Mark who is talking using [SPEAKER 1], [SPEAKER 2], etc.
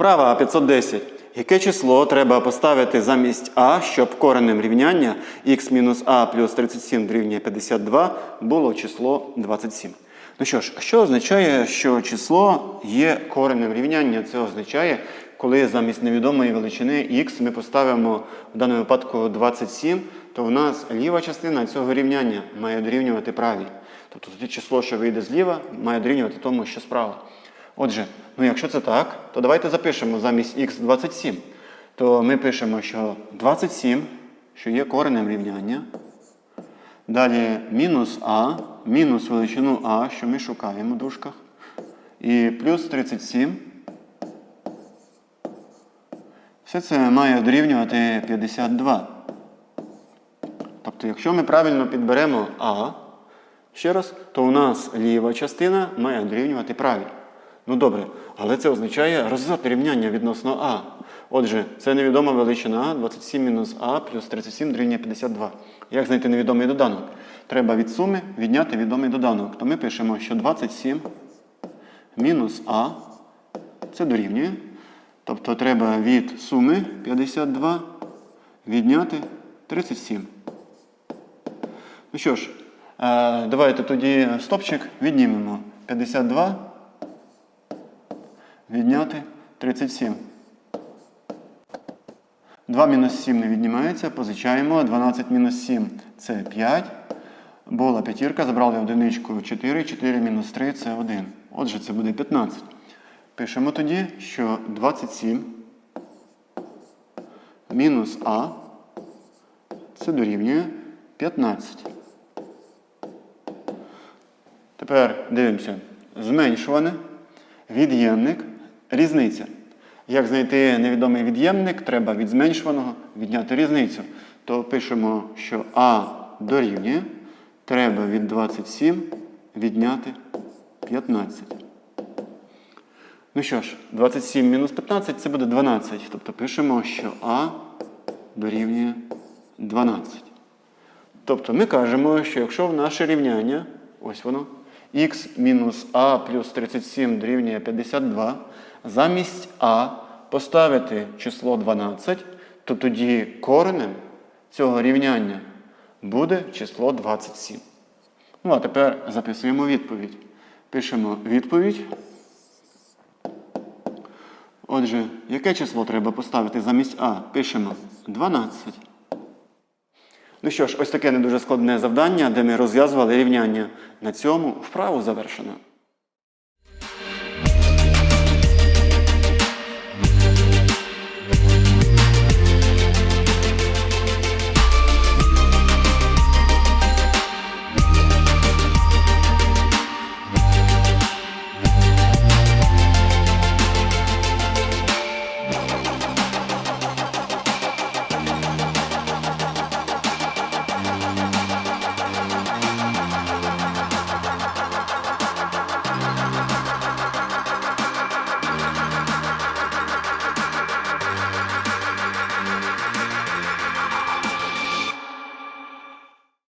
[SPEAKER 1] Вправа 510. Яке число треба поставити замість А, щоб коренем рівняння х мінус а плюс 37 дорівнює 52 було число 27? Ну що ж, що означає, що число є коренем рівняння? Це означає, коли замість невідомої величини х ми поставимо в даному випадку 27, то в нас ліва частина цього рівняння має дорівнювати правій. Тобто число, що вийде зліва, має дорівнювати тому, що справа. Отже, ну якщо це так, то давайте запишемо замість х 27. То ми пишемо, що 27, що є коренем рівняння. Далі мінус а, мінус величину а, що ми шукаємо в дужках. І плюс 37. Все це має дорівнювати 52. Тобто, якщо ми правильно підберемо А, ще раз, то у нас ліва частина має дорівнювати правій. Ну добре, але це означає розв'язати рівняння відносно А. Отже, це невідома величина 27 мінус А плюс 37 дорівнює 52. Як знайти невідомий доданок? Треба від суми відняти відомий доданок. То ми пишемо, що 27 мінус А це дорівнює. Тобто треба від суми 52 відняти 37. Ну що ж, е, давайте тоді стопчик віднімемо. 52 відняти 37. 2 мінус 7 не віднімається, позичаємо. 12 мінус 7 це 5. Була п'ятірка, забрали одиничку 4, 4 мінус 3 це 1. Отже, це буде 15. Пишемо тоді, що 27 мінус А це дорівнює 15. Тепер дивимося. Зменшуване, від'ємник, різниця. Як знайти невідомий від'ємник, треба від зменшуваного відняти різницю. То пишемо, що А дорівнює. Треба від 27 відняти 15. Ну що ж, 27 мінус 15 це буде 12. Тобто пишемо, що А дорівнює 12. Тобто ми кажемо, що якщо в наше рівняння, ось воно, х мінус а плюс 37 дорівнює 52, замість а поставити число 12, то тоді коренем цього рівняння буде число 27. Ну, а тепер записуємо відповідь. Пишемо відповідь. Отже, яке число треба поставити замість А? Пишемо 12. Ну що ж, ось таке не дуже складне завдання, де ми розв'язували рівняння. На цьому вправу завершено.